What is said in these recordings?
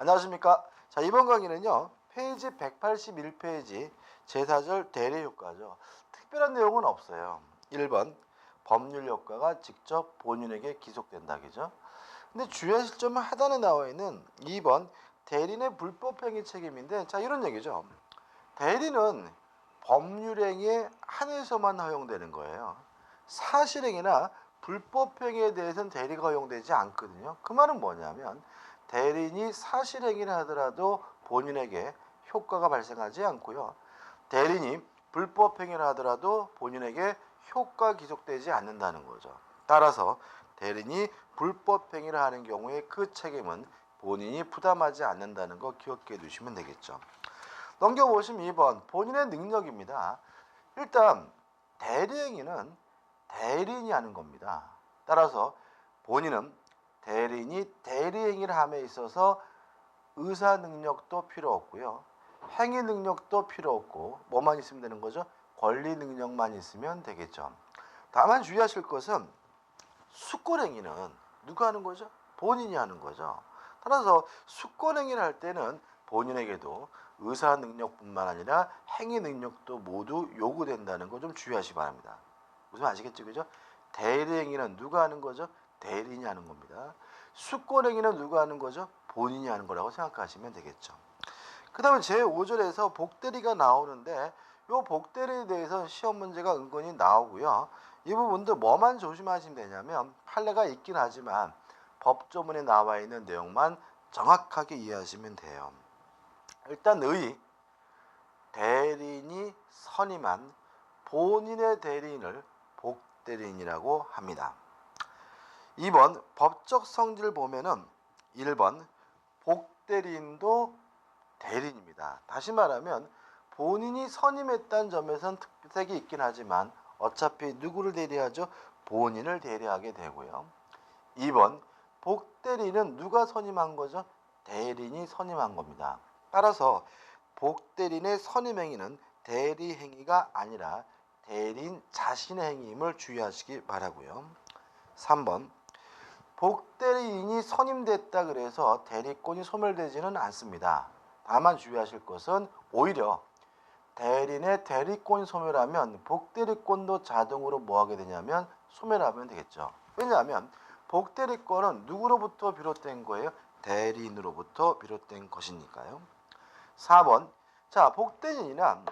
안녕하십니까? 자, 이번 강의는요. 페이지 181페이지 제사절 대리 효과죠. 특별한 내용은 없어요. 1번 법률 효과가 직접 본인에게 기속된다 그죠? 근데 주의하실 점은 하단에 나와 있는 2번 대리인의 불법 행위 책임인데 자, 이런 얘기죠. 대리는 법률행위에 한해서만 허용되는 거예요. 사실행위나 불법행위에 대해서는 대리가 허용되지 않거든요. 그 말은 뭐냐면 대리인이 사실행위를 하더라도 본인에게 효과가 발생하지 않고요. 대리인이 불법행위를 하더라도 본인에게 효과 기속되지 않는다는 거죠. 따라서 대리인이 불법행위를 하는 경우에 그 책임은 본인이 부담하지 않는다는 거 기억해 두시면 되겠죠. 넘겨보시면 2번 본인의 능력입니다. 일단 대리행위는 대리인이 하는 겁니다. 따라서 본인은 대리인이 대리행위를 함에 있어서 의사 능력도 필요 없고요. 행위 능력도 필요 없고 뭐만 있으면 되는 거죠? 권리 능력만 있으면 되겠죠. 다만 주의하실 것은 수권행위는 누가 하는 거죠? 본인이 하는 거죠. 따라서 수권행위를 할 때는 본인에게도 의사 능력뿐만 아니라 행위 능력도 모두 요구된다는 거 좀 주의하시 기 바랍니다. 무슨 아시겠죠, 그죠? 대리행위는 누가 하는 거죠? 대리인이 하는 겁니다. 수권행위는 누가 하는 거죠? 본인이 하는 거라고 생각하시면 되겠죠. 그 다음에 제5절에서 복대리가 나오는데 이 복대리에 대해서 시험 문제가 은근히 나오고요. 이 부분도 뭐만 조심하시면 되냐면 판례가 있긴 하지만 법조문에 나와 있는 내용만 정확하게 이해하시면 돼요. 일단 의 대리인이 선임한 본인의 대리인을 복대리인이라고 합니다. 2번 법적 성질을 보면은 1번 복대리인도 대리인입니다. 다시 말하면 본인이 선임했다는 점에선 특색이 있긴 하지만 어차피 누구를 대리하죠? 본인을 대리하게 되고요. 2번 복대리는 누가 선임한 거죠? 대리인이 선임한 겁니다. 따라서 복대리인의 선임 행위는 대리 행위가 아니라 대리인 자신의 행위임을 주의하시기 바라고요. 3번 복대리인이 선임됐다 그래서 대리권이 소멸되지는 않습니다. 다만 주의하실 것은 오히려 대리인의 대리권 소멸하면 복대리권도 자동으로 뭐하게 되냐면 소멸하면 되겠죠. 왜냐하면 복대리권은 누구로부터 비롯된 거예요? 대리인으로부터 비롯된 것이니까요. 4번 자 복대리인이란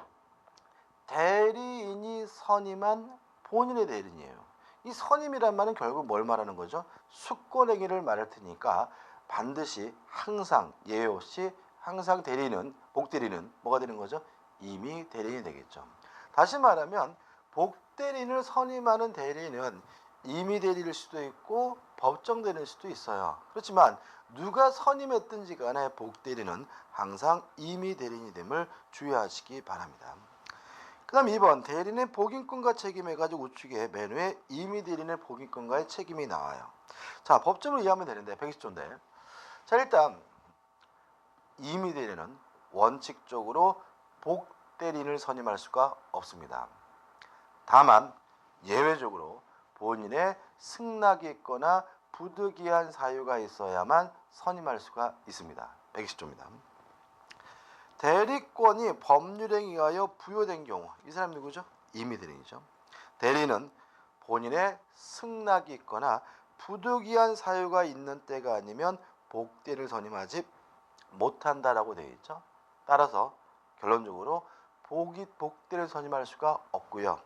대리인이 선임한 본인의 대리인이에요. 이 선임이란 말은 결국 뭘 말하는 거죠? 수권행위를 말할 테니까 반드시 항상 예외 없이 항상 대리는 복대리는 뭐가 되는 거죠? 이미 대리인이 되겠죠. 다시 말하면 복대리인을 선임하는 대리인은 이미 대리일 수도 있고 법정 대리일 수도 있어요. 그렇지만 누가 선임했든지 간에 복대리는 항상 이미 대리인이 됨을 주의하시기 바랍니다. 그 다음 2번 대리인의 복인권과 책임 해 가지고 우측에 맨 위에 이미 대리인의 복인권과의 책임이 나와요. 자 법정을 이해하면 되는데 120조인데 자 일단 이미 대리는 원칙적으로 복 대리인을 선임할 수가 없습니다. 다만 예외적으로 본인의 승낙이 있거나 부득이한 사유가 있어야만 선임할 수가 있습니다. 120조입니다. 대리권이 법률에 의하여 부여된 경우 이 사람 누구죠? 임의대리인이죠. 대리는 본인의 승낙이 있거나 부득이한 사유가 있는 때가 아니면 복대를 선임하지 못한다라고 되어 있죠. 따라서 결론적으로 복이 복대를 선임할 수가 없고요.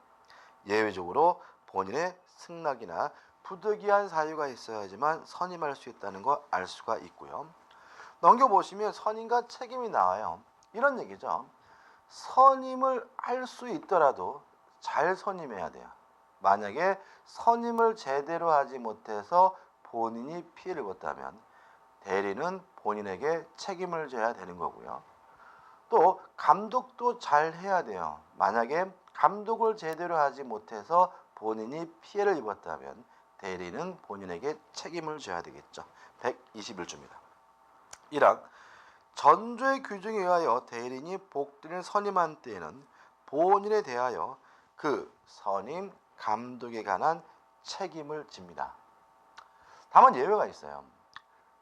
예외적으로 본인의 승낙이나 부득이한 사유가 있어야지만 선임할 수 있다는 거 알 수가 있고요. 넘겨보시면 선임과 책임이 나와요. 이런 얘기죠. 선임을 할 수 있더라도 잘 선임해야 돼요. 만약에 선임을 제대로 하지 못해서 본인이 피해를 입었다면 대리는 본인에게 책임을 져야 되는 거고요. 또 감독도 잘 해야 돼요. 만약에 감독을 제대로 하지 못해서 본인이 피해를 입었다면 대리는 본인에게 책임을 져야 되겠죠. 121조입니다. 1항 전조의 규정에 의하여 대리인이 복대를 선임한 때에는 본인에 대하여 그 선임 감독에 관한 책임을 집니다. 다만 예외가 있어요.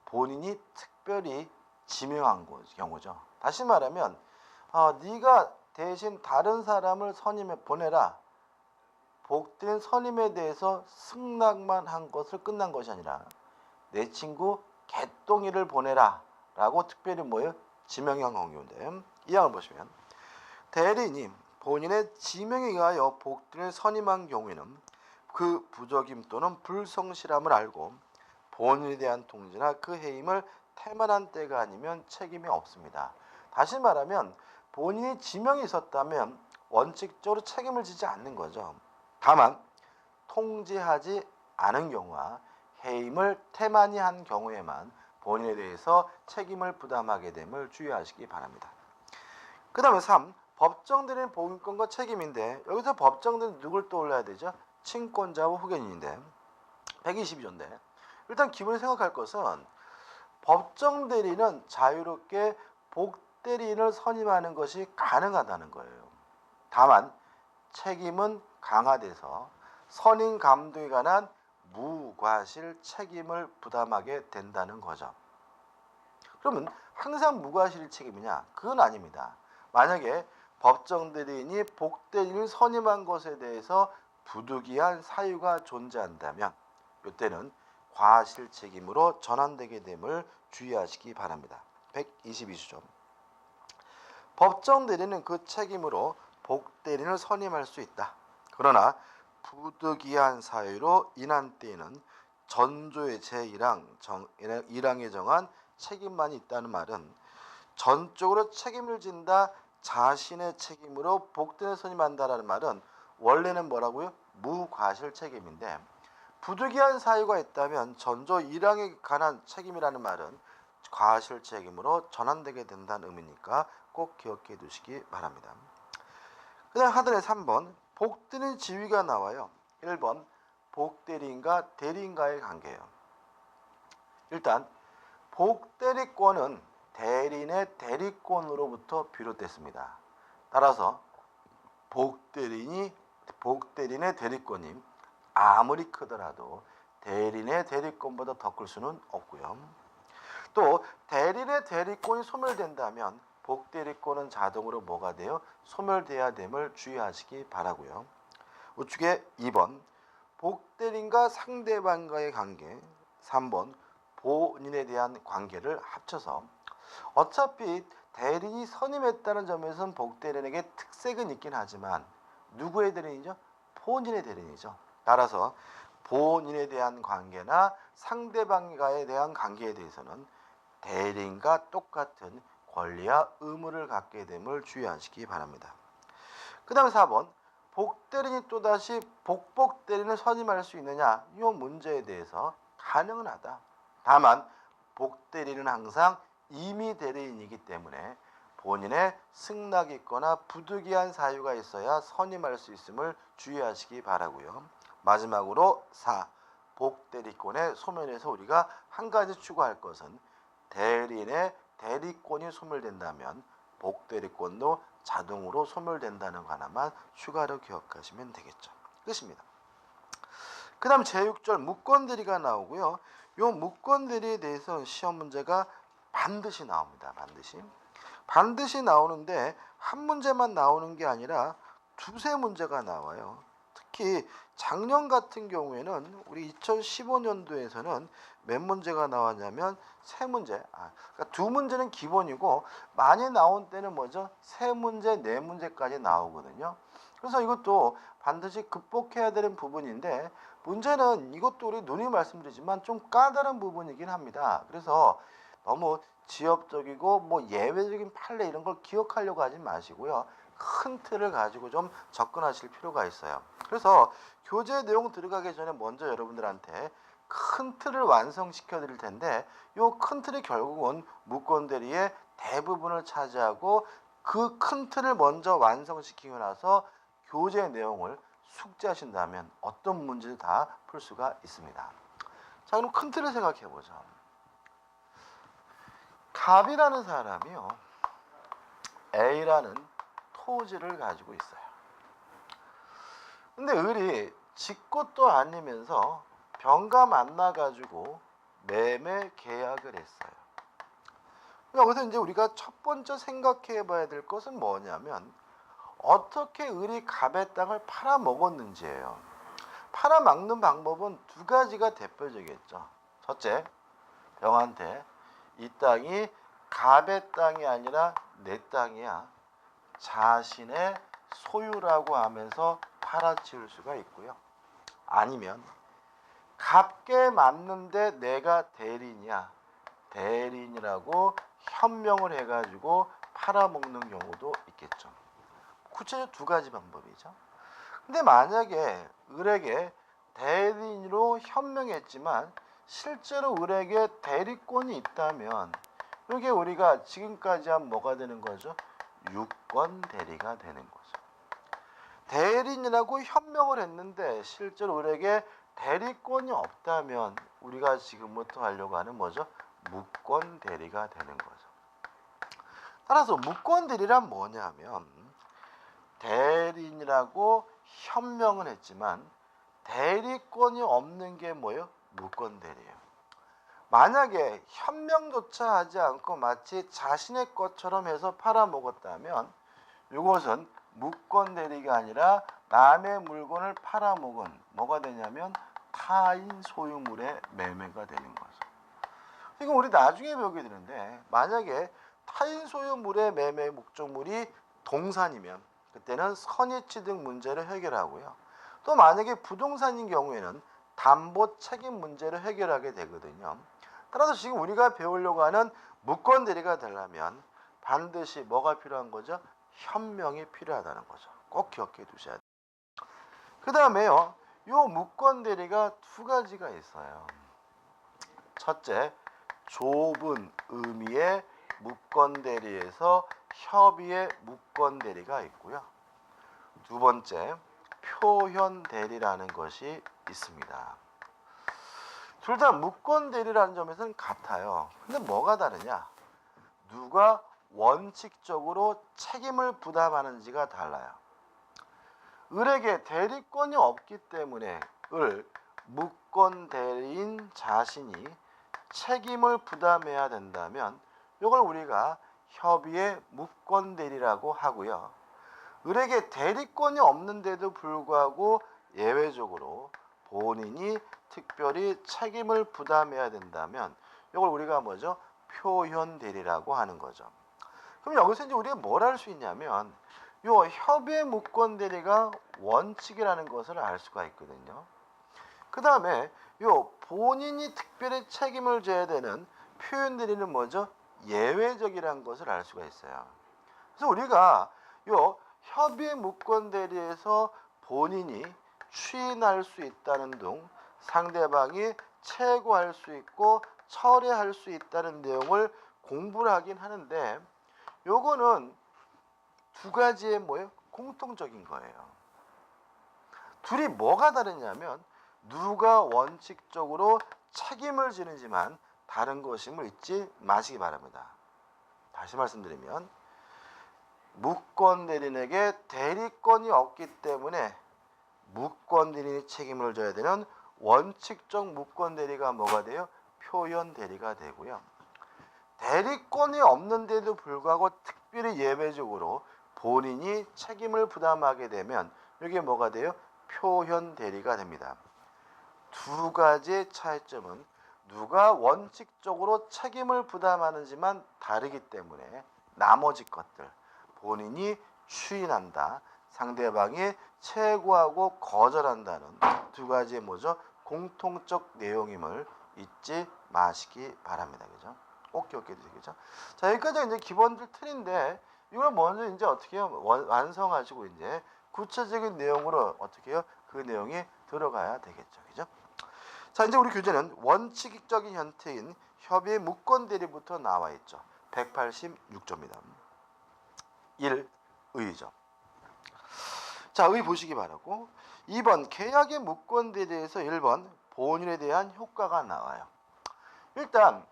본인이 특별히 지명한 거- 경우죠. 다시 말하면 어, 네가 대신 다른 사람을 선임해 보내라. 복된 선임에 대해서 승낙만 한 것을 끝난 것이 아니라 내 친구 개똥이를 보내라 라고 특별히 뭐예요? 지명한 경우인데 이 항을 보시면 대리인이 본인의 지명에 의하여 복든을 선임한 경우에는 그 부적임 또는 불성실함을 알고 본인에 대한 통지나 그 해임을 태만한 때가 아니면 책임이 없습니다. 다시 말하면 본인이 지명이 있었다면 원칙적으로 책임을 지지 않는 거죠. 다만 통지하지 않은 경우와 해임을 태만히 한 경우에만 본인에 대해서 책임을 부담하게 됨을 주의하시기 바랍니다. 그 다음에 3. 법정들인 보균권과 책임인데 여기서 법정들은 누굴 떠올려야 되죠? 친권자와 후견인인데 122조인데 일단 기본에 생각할 것은 법정 대리는 자유롭게 복 대리인을 선임하는 것이 가능하다는 거예요. 다만 책임은 강화돼서 선임 감독에 관한 무과실 책임을 부담하게 된다는 거죠. 그러면 항상 무과실 책임이냐? 그건 아닙니다. 만약에 법정 대리인이 복대리인을 선임한 것에 대해서 부득이한 사유가 존재한다면 이때는 과실 책임으로 전환되게 됨을 주의하시기 바랍니다. 122조. 법정 대리는 그 책임으로 복 대리인을 선임할 수 있다. 그러나 부득이한 사유로 인한 때에는 전조의 제1항 정, 1항에 정한 책임만이 있다는 말은 전적으로 책임을 진다 자신의 책임으로 복대를 선임한다라는 말은 원래는 뭐라고요? 무과실 책임인데 부득이한 사유가 있다면 전조 1항에 관한 책임이라는 말은 과실 책임으로 전환되게 된다는 의미니까 꼭 기억해 두시기 바랍니다. 그 다음 하단에 3번 복대는 지위가 나와요. 1번 복대리인과 대리인과의 관계예요. 일단 복대리권은 대리인의 대리권으로부터 비롯됐습니다. 따라서 복대리인이 복대리인의 대리권이 아무리 크더라도 대리인의 대리권보다 더 클 수는 없고요. 또 대리인의 대리권이 소멸된다면 복대리권은 자동으로 뭐가 돼요? 소멸돼야 됨을 주의하시기 바라고요. 우측에 2번 복대리인과 상대방과의 관계 3번 본인에 대한 관계를 합쳐서 어차피 대리인이 선임했다는 점에서는 복대리인에게 특색은 있긴 하지만 누구의 대리인이죠? 본인의 대리인이죠. 따라서 본인에 대한 관계나 상대방과에 대한 관계에 대해서는 대리인과 똑같은 권리와 의무를 갖게 됨을 주의하시기 바랍니다. 그 다음에 4번 복대리인이 또다시 복복대리인을 선임할 수 있느냐 이 문제에 대해서 가능은 하다. 다만 복대리인은 항상 임의 대리인이기 때문에 본인의 승낙이 있거나 부득이한 사유가 있어야 선임할 수 있음을 주의하시기 바라고요. 마지막으로 4. 복대리권의 소멸에서 우리가 한 가지 추구할 것은 대리인의 대리권이 소멸된다면 복대리권도 자동으로 소멸된다는 거 하나만 추가로 기억하시면 되겠죠. 끝입니다. 그 다음 제6절 무권대리가 나오고요. 요 무권대리에 대해서는 시험 문제가 반드시 나옵니다. 반드시. 반드시 나오는데 한 문제만 나오는 게 아니라 두세 문제가 나와요. 특히 작년 같은 경우에는 우리 2015년도에서는 몇 문제가 나왔냐면 세 문제. 아, 그러니까 두 문제는 기본이고 많이 나온 때는 뭐죠? 세 문제, 네 문제까지 나오거든요. 그래서 이것도 반드시 극복해야 되는 부분인데 문제는 이것도 우리 누이 말씀드리지만 좀 까다로운 부분이긴 합니다. 그래서 너무 지엽적이고 뭐 예외적인 판례 이런 걸 기억하려고 하지 마시고요. 큰 틀을 가지고 좀 접근하실 필요가 있어요. 그래서 교재 내용 들어가기 전에 먼저 여러분들한테 큰 틀을 완성시켜 드릴 텐데 요큰 틀이 결국은 무권 대리의 대부분을 차지하고 그 큰 틀을 먼저 완성시키고 나서 교재 내용을 숙지하신다면 어떤 문제도 다 풀 수가 있습니다. 자, 그럼 큰 틀을 생각해 보죠. 갑이라는 사람이요. A라는 토지를 가지고 있어요. 근데 을이 짓것도 아니면서 병가 만나 가지고 매매 계약을 했어요. 여기서 이제 우리가 첫 번째 생각해 봐야 될 것은 뭐냐면 어떻게 을이 갑의 땅을 팔아 먹었는지예요. 팔아 먹는 방법은 두 가지가 대표적이겠죠. 첫째, 병한테 이 땅이 갑의 땅이 아니라 내 땅이야. 자신의 소유라고 하면서 팔아치울 수가 있고요. 아니면 값게 맞는데 내가 대리냐 대리인이라고 현명을 해가지고 팔아먹는 경우도 있겠죠. 구체적으로 두 가지 방법이죠. 근데 만약에 을에게 대리인으로 현명했지만 실제로 을에게 대리권이 있다면 이게 우리가 지금까지 한 뭐가 되는 거죠? 유권 대리가 되는 거죠. 대리인이라고 현명을 했는데 실제로 을에게 대리권이 없다면 우리가 지금부터 하려고 하는 뭐죠? 무권 대리가 되는 거죠. 따라서 무권 대리란 뭐냐면 대리인이라고 현명은 했지만 대리권이 없는 게 뭐예요? 무권 대리예요. 만약에 현명조차 하지 않고 마치 자신의 것처럼 해서 팔아먹었다면 이것은 무권 대리가 아니라 남의 물건을 팔아먹은 뭐가 되냐면 타인 소유물의 매매가 되는 거죠. 이거 우리 나중에 배우게 되는데 만약에 타인 소유물의 매매 목적물이 동산이면 그때는 선의취득 문제를 해결하고요. 또 만약에 부동산인 경우에는 담보 책임 문제를 해결하게 되거든요. 따라서 지금 우리가 배우려고 하는 무권 대리가 되려면 반드시 뭐가 필요한 거죠? 현명이 필요하다는 거죠. 꼭 기억해 두셔야 돼요. 그 다음에요. 요 무권 대리가 두 가지가 있어요. 첫째, 좁은 의미의 무권 대리에서 협의의 무권 대리가 있고요. 두 번째, 표현 대리라는 것이 있습니다. 둘 다 무권 대리라는 점에서는 같아요. 근데 뭐가 다르냐? 누가 원칙적으로 책임을 부담하는지가 달라요. 을에게 대리권이 없기 때문에 을 무권 대리인 자신이 책임을 부담해야 된다면 이걸 우리가 협의의 무권 대리라고 하고요. 을에게 대리권이 없는데도 불구하고 예외적으로 본인이 특별히 책임을 부담해야 된다면 이걸 우리가 뭐죠? 표현 대리라고 하는 거죠. 그럼 여기서 이제 우리가 뭘할수 있냐면 요 협의 무권 대리가 원칙이라는 것을 알 수가 있거든요. 그 다음에 요 본인이 특별히 책임을 져야 되는 표현 대리는 뭐죠? 예외적이라는 것을 알 수가 있어요. 그래서 우리가 요 협의 무권 대리에서 본인이 추인할 수 있다는 등 상대방이 채고할 수 있고 철회할 수 있다는 내용을 공부를 하긴 하는데 요거는 두 가지의 뭐예요? 공통적인 거예요. 둘이 뭐가 다르냐면 누가 원칙적으로 책임을 지는지만 다른 것임을 잊지 마시기 바랍니다. 다시 말씀드리면 무권 대리인에게 대리권이 없기 때문에 무권 대리인이 책임을 져야 되는 원칙적 무권 대리가 뭐가 돼요? 표현 대리가 되고요. 대리권이 없는데도 불구하고 특별히 예외적으로 본인이 책임을 부담하게 되면 이게 뭐가 돼요? 표현 대리가 됩니다. 두 가지의 차이점은 누가 원칙적으로 책임을 부담하는지만 다르기 때문에 나머지 것들 본인이 추인한다. 상대방이 채고하고 거절한다는 두 가지의 뭐죠? 공통적 내용임을 잊지 마시기 바랍니다. 그죠? 꼭 기억해 주시겠죠? 자, 여기까지 이제 기본들 틀인데 이걸 먼저 이제 어떻게 완성하시고 이제 구체적인 내용으로 어떻게 해요? 그 내용이 들어가야 되겠죠. 그죠? 자, 이제 우리 교재는 원칙적인 형태인 협의의 무권 대리부터 나와 있죠. 186조입니다. 1. 의죠. 자, 의 보시기 바라고 2번 계약의 무권 대리에서 1번 본인에 대한 효과가 나와요. 일단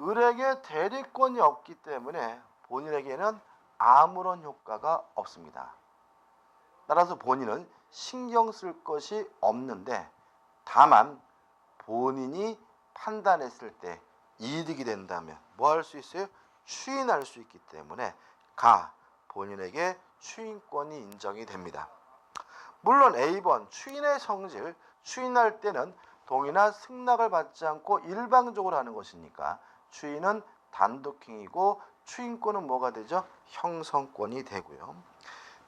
을에게 대리권이 없기 때문에 본인에게는 아무런 효과가 없습니다. 따라서 본인은 신경 쓸 것이 없는데 다만 본인이 판단했을 때 이득이 된다면 뭐 할 수 있어요? 추인할 수 있기 때문에 가 본인에게 추인권이 인정이 됩니다. 물론 A번 추인의 성질 추인할 때는 동의나 승낙을 받지 않고 일방적으로 하는 것이니까 추인은 단독행위고 추인권은 뭐가 되죠? 형성권이 되고요.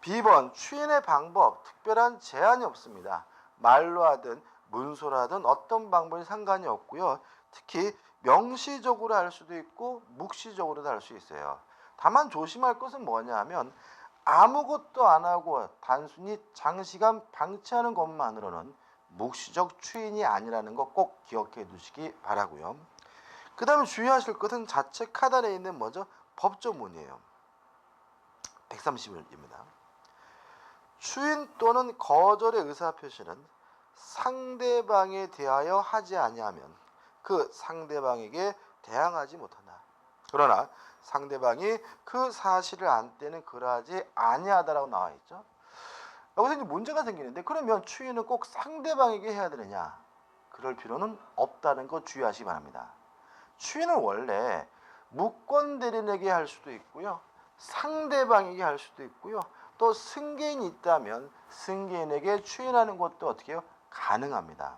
B번 추인의 방법 특별한 제한이 없습니다. 말로 하든 문서로 하든 어떤 방법이 상관이 없고요. 특히 명시적으로 할 수도 있고 묵시적으로도 할 수 있어요. 다만 조심할 것은 뭐냐 하면 아무것도 안 하고 단순히 장시간 방치하는 것만으로는 묵시적 추인이 아니라는 거 꼭 기억해 두시기 바라고요. 그 다음에 주의하실 것은 자체 카단에 있는 뭐죠? 법조문이에요. 130일입니다. 추인 또는 거절의 의사표시는 상대방에 대하여 하지 아니하면 그 상대방에게 대항하지 못한다. 그러나 상대방이 그 사실을 안 때는 그러하지 아니하다라고 나와 있죠. 여기서 이제 문제가 생기는데 그러면 추인은 꼭 상대방에게 해야 되느냐? 그럴 필요는 없다는 거 주의하시기 바랍니다. 추인은 원래 무권 대리인에게 할 수도 있고요. 상대방에게 할 수도 있고요. 또 승계인이 있다면 승계인에게 추인하는 것도 어떻게 해요? 가능합니다.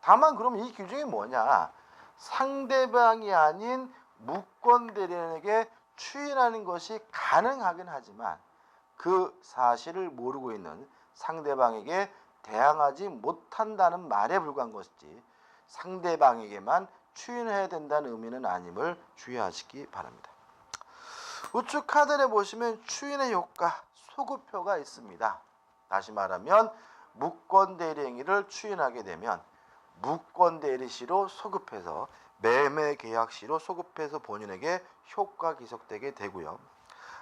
다만 그럼 이 규정이 뭐냐? 상대방이 아닌 무권 대리인에게 추인하는 것이 가능하긴 하지만 그 사실을 모르고 있는 상대방에게 대항하지 못한다는 말에 불과한 것이지 상대방에게만 추인해야 된다는 의미는 아님을 주의하시기 바랍니다. 우측 카드에 보시면 추인의 효과 소급표가 있습니다. 다시 말하면 무권 대리행위를 추인하게 되면 무권 대리시로 소급해서 매매 계약시로 소급해서 본인에게 효과 기속되게 되고요.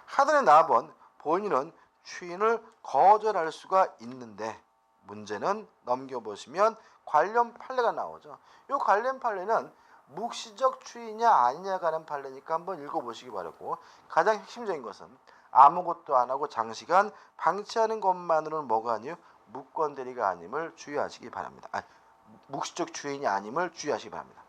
하단에 나번 본인은 추인을 거절할 수가 있는데 문제는 넘겨보시면 관련 판례가 나오죠. 이 관련 판례는 묵시적 추인이냐 아니냐가 하는 판례니까 한번 읽어보시기 바라고 가장 핵심적인 것은 아무것도 안 하고 장시간 방치하는 것만으로는 뭐가 아니요 무권 대리가 아님을 주의하시기 바랍니다. 아, 묵시적 추인이 아님을 주의하시기 바랍니다.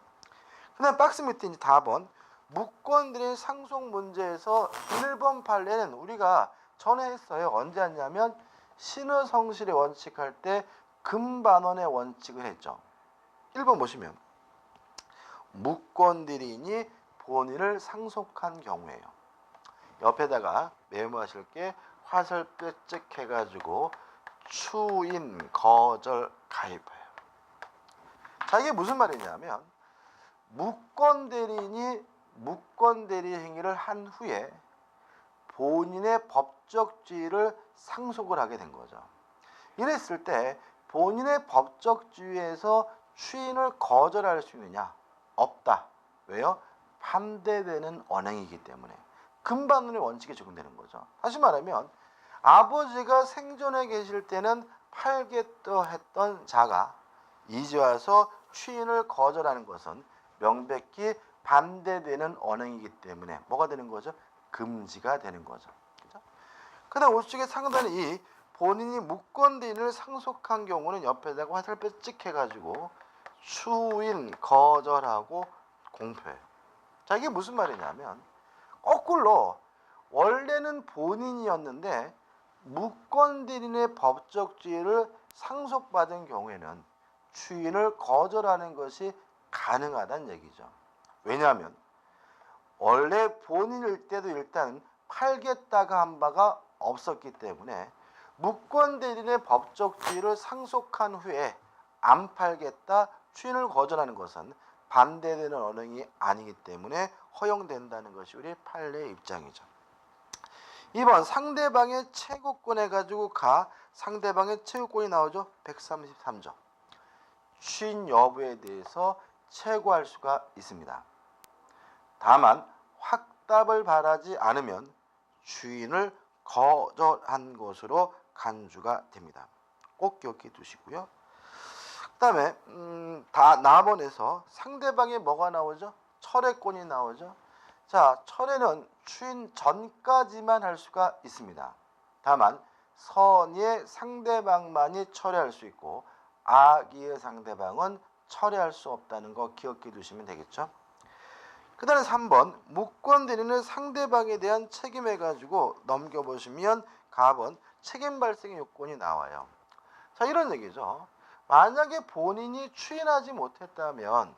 그다음 박스 밑에 이제 4번 무권 대리 상속 문제에서 1번 판례는 우리가 전에 했어요. 언제 했냐면 신의성실의 원칙 할 때 금반원의 원칙을 했죠. 1번 보시면 무권 대리인이 본인을 상속한 경우에요. 옆에다가 메모하실 게 화살 뼈찍 해가지고 추인 거절 가입해요. 자 이게 무슨 말이냐면 무권 대리인이 무권 대리 행위를 한 후에 본인의 법적 지위를 상속을 하게 된 거죠. 이랬을 때 본인의 법적 지위에서 추인을 거절할 수 있느냐? 없다. 왜요? 반대되는 언행이기 때문에 금반론의 원칙에 적용되는 거죠. 다시 말하면 아버지가 생존해 계실 때는 팔겠다 했던 자가 이제 와서 추인을 거절하는 것은 명백히 반대되는 언행이기 때문에 뭐가 되는 거죠? 금지가 되는 거죠. 그죠? 그다음 우측에 상단에 이 본인이 무권대인을 상속한 경우는 옆에다가 화살표 찍혀가지고 추인 거절하고 공표해. 자 이게 무슨 말이냐면 거꾸로 원래는 본인이었는데 무권대인의 법적 지위를 상속받은 경우에는 추인을 거절하는 것이 가능하다는 얘기죠. 왜냐하면 원래 본인일 때도 일단 팔겠다가 한 바가 없었기 때문에 무권 대리인의 법적 지위를 상속한 후에 안 팔겠다 추인을 거절하는 것은 반대되는 언행이 아니기 때문에 허용된다는 것이 우리 판례의 입장이죠. 2번 상대방의 채권해 가지고 가 상대방의 채권이 나오죠. 133조. 추인 여부에 대해서 최고할 수가 있습니다. 다만 확답을 바라지 않으면 주인을 거절한 것으로 간주가 됩니다. 꼭 기억해 두시고요. 그 다음에 음, 다 나번에서 상대방의 뭐가 나오죠? 철회권이 나오죠. 자, 철회는 추인 전까지만 할 수가 있습니다. 다만 선의의 상대방만이 철회할 수 있고 악의의 상대방은 철회할 수 없다는 거 기억해 두시면 되겠죠. 그 다음에 3번 무권 대리는 상대방에 대한 책임해 가지고 넘겨보시면 갑은 책임 발생의 요건이 나와요. 자 이런 얘기죠. 만약에 본인이 추인하지 못했다면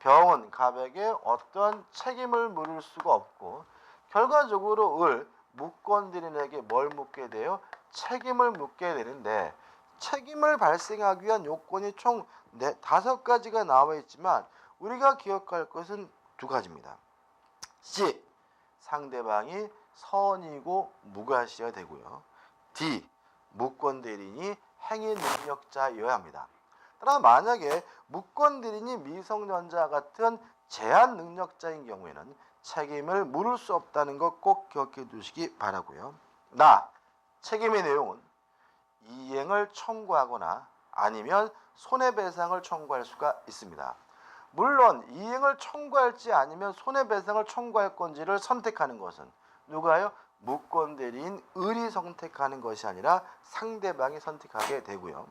병은 갑에게 어떤 책임을 물을 수가 없고 결과적으로 을 무권 대리인에게 뭘 묻게 돼요? 책임을 묻게 되는데 책임을 발생하기 위한 요건이 총 네, 다섯 가지가 나와 있지만 우리가 기억할 것은 두 가지입니다. C. 상대방이 선이고 무과시가 되고요. D. 무권 대리인이 행위 능력자여야 합니다. 따라서 만약에 무권 대리인이 미성년자 같은 제한 능력자인 경우에는 책임을 물을 수 없다는 것 꼭 기억해 두시기 바라고요. 나 책임의 내용은 이행을 청구하거나 아니면 손해배상을 청구할 수가 있습니다. 물론 이행을 청구할지 아니면 손해배상을 청구할 건지를 선택하는 것은 누가요? 무권 대리인 을이 선택하는 것이 아니라 상대방이 선택하게 되고요.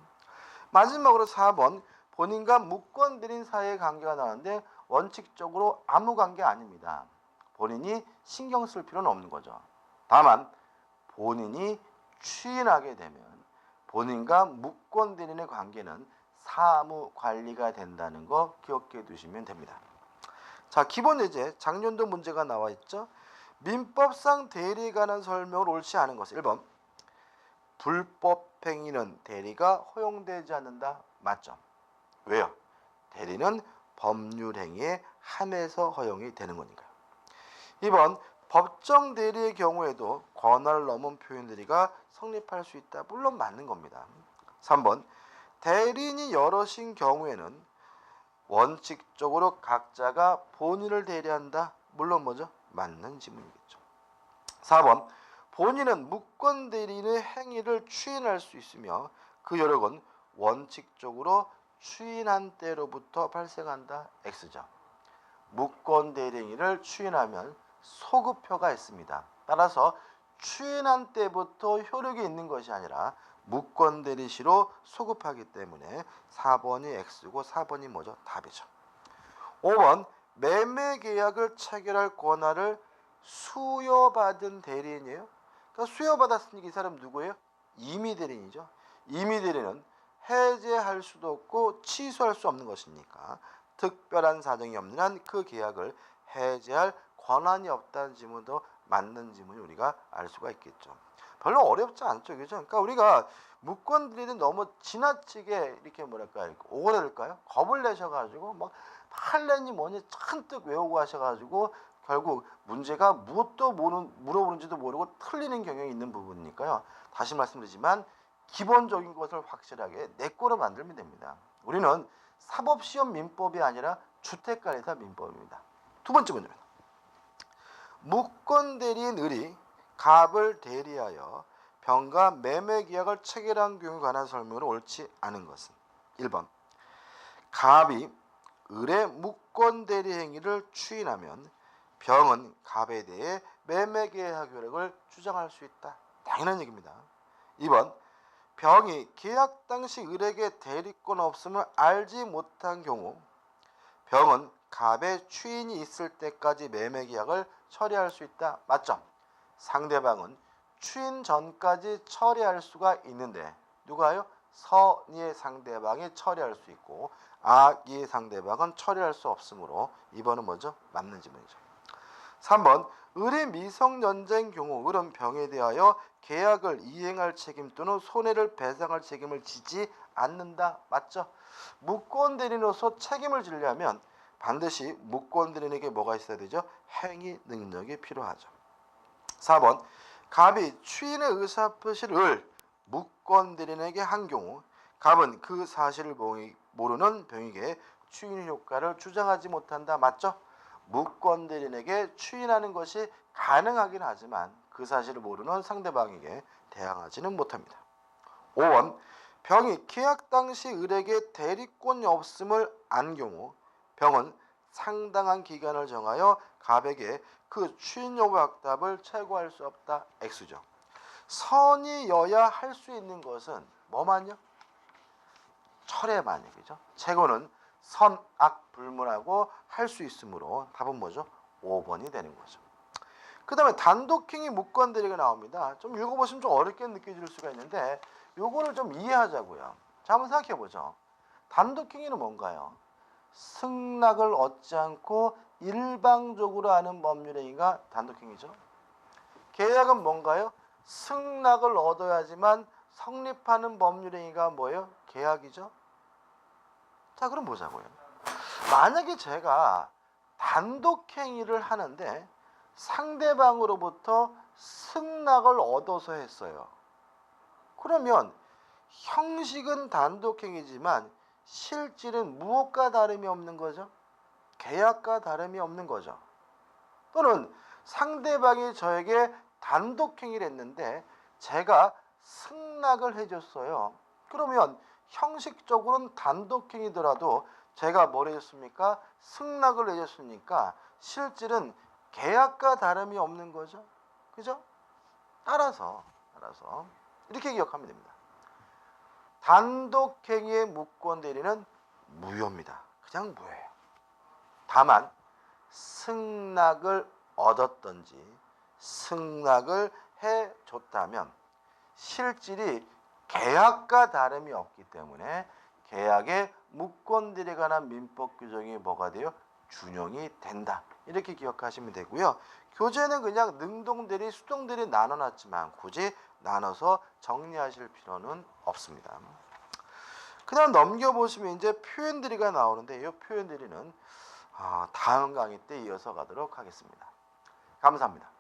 마지막으로 4번 본인과 무권 대리인 사이의 관계가 나왔는데 원칙적으로 아무 관계 아닙니다. 본인이 신경 쓸 필요는 없는 거죠. 다만 본인이 추인하게 되면 본인과 무권 대리인의 관계는 사무 관리가 된다는 거 기억해 두시면 됩니다. 자, 기본 예제 작년도 문제가 나와 있죠. 민법상 대리에 관한 설명을 옳지 않은 것. 1번. 불법 행위는 대리가 허용되지 않는다. 맞죠? 왜요? 대리는 법률 행위에 한해서 허용이 되는 거니까요. 2번. 법정 대리의 경우에도 권한을 넘은 표현 대리가 성립할 수 있다. 물론 맞는 겁니다. 3번. 대리인이 여럿인 경우에는 원칙적으로 각자가 본인을 대리한다. 물론 뭐죠? 맞는 지문이겠죠. 4번. 본인은 무권 대리인의 행위를 추인할 수 있으며 그 여력은 원칙적으로 추인한 때로부터 발생한다. X죠. 무권 대리인을 추인하면 소급표가 있습니다. 따라서 추인한 때부터 효력이 있는 것이 아니라 무권 대리시로 소급하기 때문에 4번이 X고 4번이 뭐죠? 답이죠. 5번 매매 계약을 체결할 권한을 수여받은 대리인이에요. 그러니까 수여받았으니까 이 사람 누구예요? 임의 대리인이죠. 임의 대리는 해제할 수도 없고 취소할 수 없는 것이니까 특별한 사정이 없는 한 그 계약을 해제할 권한이 없다는 지문도 맞는 지문이 우리가 알 수가 있겠죠. 별로 어렵지 않죠, 그죠? 그러니까 우리가 무권 들이는 너무 지나치게 이렇게 뭐랄까 오그랄까요? 겁을 내셔가지고 막 할래니 뭐니 잔뜩 외우고 하셔가지고 결국 문제가 무엇도 모르, 물어보는지도 모르고 틀리는 경향이 있는 부분이니까요. 다시 말씀드리지만 기본적인 것을 확실하게 내 거로 만들면 됩니다. 우리는 사법시험 민법이 아니라 주택관리사 민법입니다. 두 번째 문제입니다. 무권 대리인 을이 갑을 대리하여 병과 매매 계약을 체결한 경우에 관한 설명을 옳지 않은 것은 1번 갑이 을의 무권 대리 행위를 추인하면 병은 갑에 대해 매매 계약 효력을 주장할 수 있다. 당연한 얘기입니다. 2번 병이 계약 당시 을에게 대리권 없음을 알지 못한 경우 병은 갑의 추인이 있을 때까지 매매 계약을 처리할 수 있다. 맞죠? 상대방은 추인 전까지 처리할 수가 있는데 누가요? 선의의 상대방이 처리할 수 있고 악의의 상대방은 처리할 수 없으므로 2번은 뭐죠? 맞는 지문이죠. 3번 을의 미성년자인 경우 을은 병에 대하여 계약을 이행할 책임 또는 손해를 배상할 책임을 지지 않는다. 맞죠? 무권 대리인으로서 책임을 지려면 반드시 무권 대리인에게 뭐가 있어야 되죠? 행위 능력이 필요하죠. 4번 갑이 추인의 의사 표시를 무권 대리인에게 한 경우 갑은 그 사실을 모르는 병에게 추인 효과를 주장하지 못한다. 맞죠? 무권 대리인에게 추인하는 것이 가능하긴 하지만 그 사실을 모르는 상대방에게 대항하지는 못합니다. 5번 병이 계약 당시 을에게 대리권이 없음을 안 경우 병은 상당한 기간을 정하여 갑에게 그 추인 여부 확답을 최고할 수 없다. X죠. 선이여야 할 수 있는 것은 뭐만요? 철회만이 그죠? 최고는 선악 불문하고 할 수 있으므로 답은 뭐죠? 5번이 되는 거죠. 그 다음에 단독행위 무건대리가 나옵니다. 좀 읽어보시면 좀 어렵게 느껴질 수가 있는데 요거를 좀 이해하자고요. 자 한번 생각해 보죠. 단독행위는 뭔가요? 승낙을 얻지 않고 일방적으로 하는 법률행위가 단독행위죠. 계약은 뭔가요? 승낙을 얻어야지만 성립하는 법률행위가 뭐예요? 계약이죠. 자 그럼 보자고요. 만약에 제가 단독행위를 하는데 상대방으로부터 승낙을 얻어서 했어요. 그러면 형식은 단독행위지만 실질은 무엇과 다름이 없는 거죠? 계약과 다름이 없는 거죠. 또는 상대방이 저에게 단독행위를 했는데 제가 승낙을 해줬어요. 그러면 형식적으로는 단독행위더라도 제가 뭘 해줬습니까? 승낙을 해줬으니까 실질은 계약과 다름이 없는 거죠. 그죠? 따라서 따라서 이렇게 기억하면 됩니다. 단독행위의 무권 대리는 무효입니다. 그냥 무효예요. 다만 승낙을 얻었던지 승낙을 해줬다면 실질이 계약과 다름이 없기 때문에 계약의 무권들에 관한 민법 규정이 뭐가 돼요? 준용이 된다. 이렇게 기억하시면 되고요. 교재는 그냥 능동대리, 수동대리 나눠놨지만 굳이 나눠서 정리하실 필요는 없습니다. 그다음 넘겨보시면 이제 표현들이가 나오는데 이 표현들이는 아, 다음 강의 때 이어서 가도록 하겠습니다. 감사합니다.